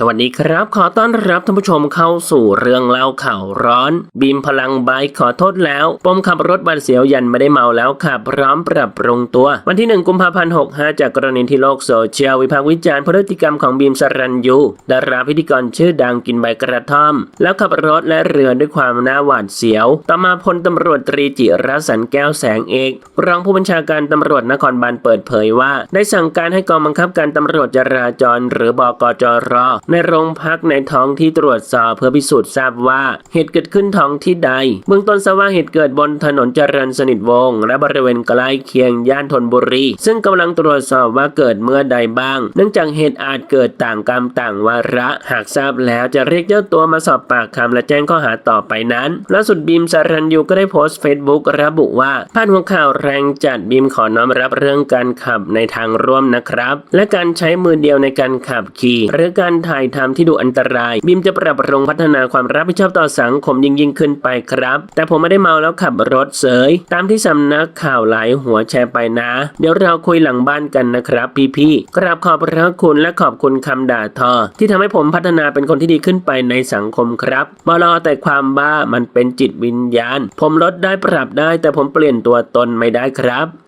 สวัสดีครับ ขอต้อนรับท่านผู้ชมเข้าสู่เรื่องเล่าข่าวร้อน บีมพลังใบค์ขอโทษแล้ว ปมขับรถบันเสียวยันไม่ได้เมาแล้วขับพร้อมปรับปรุงตัว วันที่ 1 กุมภาพันธ์ 65 จากกรณีที่โลกโซเชียลวิพากษ์วิจารณ์พฤติกรรมของบีมสรัญยูดาราพิธีกรชื่อดังกินใบกระท่อม แล้วขับรถและเรือด้วยความน่าหวาดเสียว ต่อมาพลตำรวจตรีจิรสันแก้วแสงเอกรองผู้บัญชาการตำรวจนครบาลเปิดเผยว่า ได้สั่งการให้กองบังคับการตำรวจจราจร หรือบกจรในโรงพักในท้องที่ตรวจสอบเพื่อพิสูจน์ทราบว่าเหตุเกิดขึ้นท้องที่ใด เบื้องต้นทราบว่าเหตุเกิดบนถนนเจริญสนิทวงศ์และบริเวณใกล้เคียงย่านธนบุรี ซึ่งกำลังตรวจสอบว่าเกิดเมื่อใดบ้าง เนื่องจากเหตุอาจเกิดต่างกรรมต่างวาระ หากทราบแล้วจะเรียกเจ้าตัวมาสอบปากคำและแจ้งข้อหาต่อไปนั้นล่าสุดบีมสารัญยูก็ได้โพสต์เฟซบุ๊กระบุว่าพาดหัวข่าวแรงจัดบีมขอน้อมรับเรื่องการขับในทางร่วมนะครับ และการใช้มือเดียวในการขับขี่หรือการถ่ายายทำที่ดูอันตราย บีมจะปรับปรุงพัฒนาความรับผิดชอบต่อสังคมยิ่งยิ่งขึ้นไปครับ แต่ผมไม่ได้เมาแล้วขับรถเสย ตามที่สำนักข่าวหลายหัวแชร์ไปนะ เดี๋ยวเราคุยหลังบ้านกันนะครับ พี่ๆกราบขอบพระคุณและขอบคุณคำด่าทอ ที่ทำให้ผมพัฒนาเป็นคนที่ดีขึ้นไปในสังคมครับมารอแต่ความบ้ามันเป็นจิตวิญญาณ ผมลดได้ปรับได้แต่ผมเปลี่ยนตัวตนไม่ได้ครับ